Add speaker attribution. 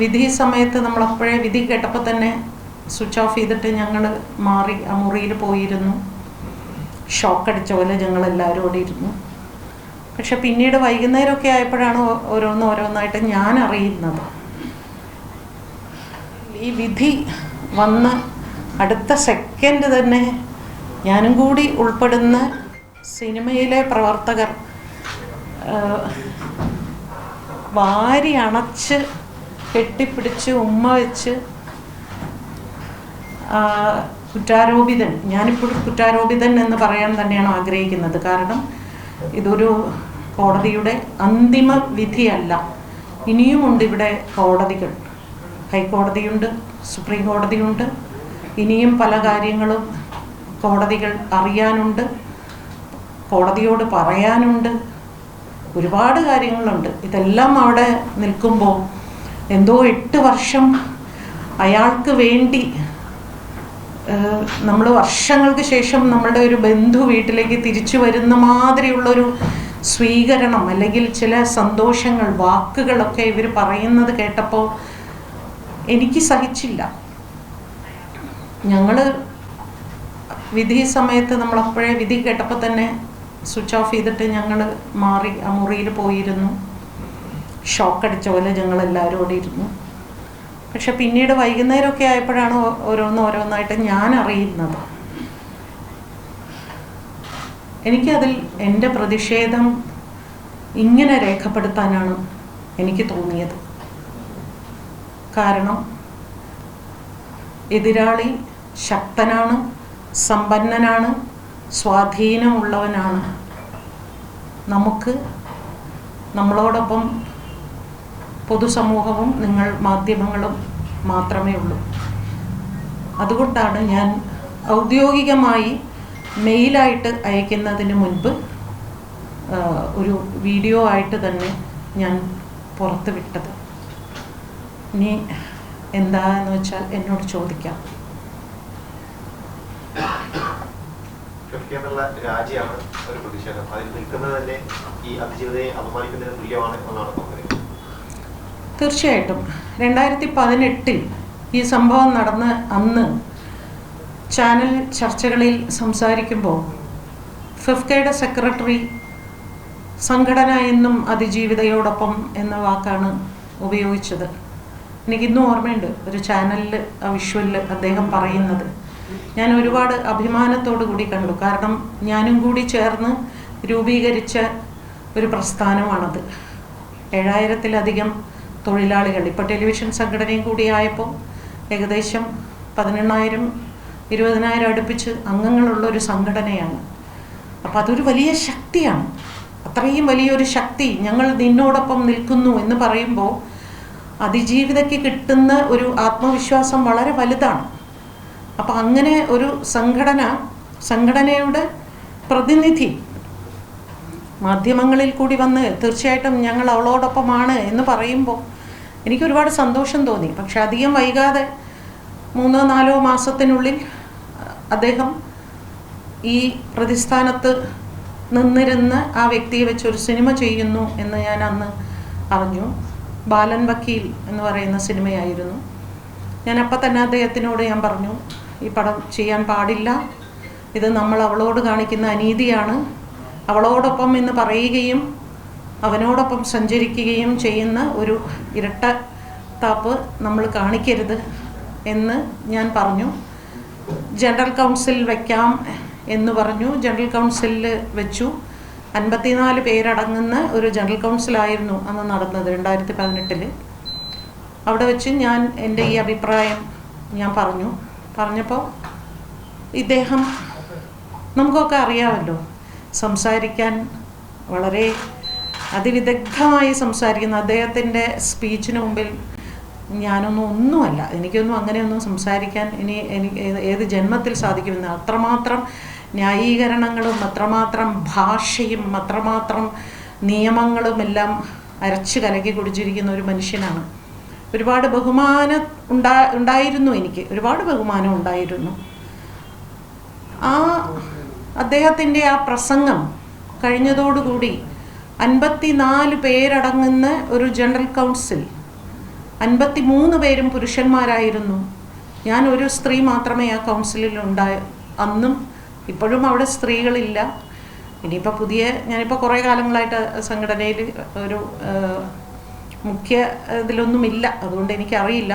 Speaker 1: വിധി സമയത്ത് നമ്മളപ്പോഴേ വിധി കേട്ടപ്പോൾ തന്നെ സ്വിച്ച് ഓഫ് ചെയ്തിട്ട് ഞങ്ങൾ മാറി ആ മുറിയിൽ പോയിരുന്നു. ഷോക്ക് അടിച്ച പോലെ ഞങ്ങൾ എല്ലാവരും ഓടി ഇരുന്നു. പക്ഷെ പിന്നീട് വൈകുന്നേരമൊക്കെ ആയപ്പോഴാണ് ഓരോന്ന് ഓരോന്നായിട്ട് ഞാൻ അറിയുന്നത് ഈ വിധി വന്ന് അടുത്ത സെക്കൻഡ് തന്നെ ഞാനും കൂടി ഉൾപ്പെടുന്ന സിനിമയിലെ പ്രവർത്തകർ വാരി അണച്ച് കെട്ടിപ്പിടിച്ച് ഉമ്മ വെച്ച് കുറ്റാരോപിതൻ ഞാനിപ്പോഴും കുറ്റാരോപിതൻ എന്ന് പറയാൻ തന്നെയാണ് ആഗ്രഹിക്കുന്നത്. കാരണം ഇതൊരു കോടതിയുടെ അന്തിമ വിധിയല്ല. ഇനിയുമുണ്ട് ഇവിടെ കോടതികൾ. ഹൈക്കോടതിയുണ്ട് സുപ്രീം കോടതിയുണ്ട്. ഇനിയും പല കാര്യങ്ങളും കോടതികൾ അറിയാനുണ്ട് കോടതിയോട് പറയാനുണ്ട്. ഒരുപാട് കാര്യങ്ങളുണ്ട്. ഇതെല്ലാം അവിടെ നിൽക്കുമ്പോൾ എന്തോ എട്ട് വർഷം അയാൾക്ക് വേണ്ടി നമ്മൾ വർഷങ്ങൾക്ക് ശേഷം നമ്മളുടെ ഒരു ബന്ധു വീട്ടിലേക്ക് തിരിച്ചു വരുന്ന മാതിരിയുള്ളൊരു സ്വീകരണം അല്ലെങ്കിൽ ചില സന്തോഷങ്ങൾ വാക്കുകളൊക്കെ ഇവർ പറയുന്നത് കേട്ടപ്പോൾ എനിക്ക് സഹിച്ചില്ല. ഞങ്ങൾ വിധി സമയത്ത് നമ്മളപ്പോഴേ വിധി കേട്ടപ്പോൾ തന്നെ സ്വിച്ച് ഓഫ് ചെയ്തിട്ട് ഞങ്ങൾ മാറി ആ മുറിയിൽ പോയിരുന്നു. ഷോക്ക് അടിച്ച പോലെ ഞങ്ങൾ എല്ലാവരും ഓടി ഇരുന്നു. പക്ഷെ പിന്നീട് വൈകുന്നേരമൊക്കെ ആയപ്പോഴാണ് ഓരോന്ന് ഓരോന്നായിട്ട് ഞാൻ അറിയുന്നത് എനിക്കതിൽ എന്റെ പ്രതിഷേധം ഇങ്ങനെ രേഖപ്പെടുത്താനാണ് എനിക്ക് തോന്നിയത്. കാരണം എതിരാളി ശക്തനാണ് സമ്പന്നനാണ് സ്വാധീനമുള്ളവനാണ്. നമുക്ക് നമ്മളോടൊപ്പം പൊതുസമൂഹവും നിങ്ങൾ മാധ്യമങ്ങളും മാത്രമേ ഉള്ളൂ. അതുകൊണ്ടാണ് ഞാൻ ഔദ്യോഗികമായി മെയിലായിട്ട് അയക്കുന്നതിന് മുൻപ് ഒരു വീഡിയോ ആയിട്ട് തന്നെ ഞാൻ പുറത്ത് വിട്ടത്. ഇനി എന്താന്ന് വെച്ചാൽ എന്നോട് ചോദിക്കാം.
Speaker 2: രാജ്യമാണ് രാജിയാണ് ഒരു പ്രതിഷേധം. അതിൽ നിൽക്കുന്നത് തന്നെ ഈ അതിജീവിതയെ അപമാനിക്കുന്നതിന് തുല്യമാണ് എന്നാണ് തോന്നുന്നത്.
Speaker 1: തീർച്ചയായിട്ടും. രണ്ടായിരത്തി പതിനെട്ടിൽ ഈ സംഭവം നടന്ന അന്ന് ചാനൽ ചർച്ചകളിൽ സംസാരിക്കുമ്പോൾ ഫിഫ്കയുടെ സെക്രട്ടറി സംഘടന എന്നും അതിജീവിതയോടൊപ്പം എന്ന വാക്കാണ് ഉപയോഗിച്ചത്. എനിക്കിന്നും ഓർമ്മയുണ്ട് ഒരു ചാനലിൽ ആ വിഷ്വലിൽ അദ്ദേഹം പറയുന്നത്. ഞാൻ ഒരുപാട് അഭിമാനത്തോടു കൂടി കണ്ടു. കാരണം ഞാനും കൂടി ചേർന്ന് രൂപീകരിച്ച ഒരു പ്രസ്ഥാനമാണത്. ഏഴായിരത്തിലധികം തൊഴിലാളികൾ. ഇപ്പോൾ ടെലിവിഷൻ സംഘടനയും കൂടിയായപ്പോൾ ഏകദേശം പതിനെണ്ണായിരം ഇരുപതിനായിരം അടുപ്പിച്ച് അംഗങ്ങളുള്ള ഒരു സംഘടനയാണ്. അപ്പോൾ അതൊരു വലിയ ശക്തിയാണ്. അത്രയും വലിയൊരു ശക്തി ഞങ്ങൾ നിന്നോടൊപ്പം നിൽക്കുന്നു എന്ന് പറയുമ്പോൾ അതിജീവിതയ്ക്ക് കിട്ടുന്ന ഒരു ആത്മവിശ്വാസം വളരെ വലുതാണ്. അപ്പോൾ അങ്ങനെ ഒരു സംഘടന സംഘടനയുടെ പ്രതിനിധി മാധ്യമങ്ങളിൽ കൂടി വന്ന് തീർച്ചയായിട്ടും ഞങ്ങൾ അവളോടൊപ്പമാണ് എന്ന് പറയുമ്പോൾ എനിക്ക് ഒരുപാട് സന്തോഷം തോന്നി. പക്ഷെ അധികം വൈകാതെ മൂന്നോ നാലോ മാസത്തിനുള്ളിൽ അദ്ദേഹം ഈ പ്രതിസ്ഥാനത്ത് നിന്നിരുന്ന് ആ വ്യക്തിയെ വെച്ചൊരു സിനിമ ചെയ്യുന്നു എന്ന് ഞാൻ അന്ന് അറിഞ്ഞു. ബാലൻ വക്കീൽ എന്ന് പറയുന്ന സിനിമയായിരുന്നു. ഞാൻ അപ്പം തന്നെ അദ്ദേഹത്തിനോട് ഞാൻ പറഞ്ഞു ഈ പടം ചെയ്യാൻ പാടില്ല. ഇത് നമ്മൾ അവളോട് കാണിക്കുന്ന അനീതിയാണ്. അവളോടൊപ്പം എന്ന് പറയുകയും അവനോടൊപ്പം സഞ്ചരിക്കുകയും ചെയ്യുന്ന ഒരു ഇരട്ട താപ്പ് നമ്മൾ കാണിക്കരുത് എന്ന് ഞാൻ പറഞ്ഞു. ജനറൽ കൗൺസിൽ വയ്ക്കാം എന്ന് പറഞ്ഞു. ജനറൽ കൗൺസിലിൽ വെച്ചു. അൻപത്തിനാല് പേരടങ്ങുന്ന ഒരു ജനറൽ കൗൺസിലായിരുന്നു അന്ന് നടന്നത് രണ്ടായിരത്തി പതിനെട്ടിൽ അവിടെ വെച്ച് ഞാൻ എന്റെ ഈ അഭിപ്രായം ഞാൻ പറഞ്ഞു. പറഞ്ഞപ്പോൾ ഇദ്ദേഹം നമുക്കൊക്കെ അറിയാമല്ലോ. സംസാരിക്കാൻ വളരെ അതിവിദഗ്ധമായി സംസാരിക്കുന്ന അദ്ദേഹത്തിന്റെ സ്പീച്ചിന് മുമ്പിൽ ഞാനൊന്നും ഒന്നുമല്ല. എനിക്കൊന്നും അങ്ങനെയൊന്നും സംസാരിക്കാൻ ഇനി എനിക്ക് ഏത് ജന്മത്തിൽ സാധിക്കുമെന്ന് അത്രമാത്രം ന്യായീകരണങ്ങളും അത്രമാത്രം ഭാഷയും അത്രമാത്രം നിയമങ്ങളും എല്ലാം അരച്ച് കലക്കി കുടിച്ചിരിക്കുന്ന ഒരു മനുഷ്യനാണ്. ഒരുപാട് ബഹുമാനം ഉണ്ടാ ഉണ്ടായിരുന്നു എനിക്ക്. ഒരുപാട് ബഹുമാനം ഉണ്ടായിരുന്നു. ആ അദ്ദേഹത്തിന്റെ ആ പ്രസംഗം കഴിഞ്ഞതോടുകൂടി അൻപത്തിനാല് പേരടങ്ങുന്ന ഒരു ജനറൽ കൗൺസിൽ അൻപത്തി മൂന്ന് പേരും പുരുഷന്മാരായിരുന്നു. ഞാൻ ഒരു സ്ത്രീ മാത്രമേ ആ കൗൺസിലിൽ ഉണ്ടായ അന്നും ഇപ്പോഴും അവിടെ സ്ത്രീകളില്ല. ഇനിയിപ്പോൾ പുതിയ ഞാനിപ്പോൾ കുറേ കാലങ്ങളായിട്ട് സംഘടനയിൽ ഒരു മുഖ്യ ഇതിലൊന്നുമില്ല. അതുകൊണ്ട് എനിക്കറിയില്ല.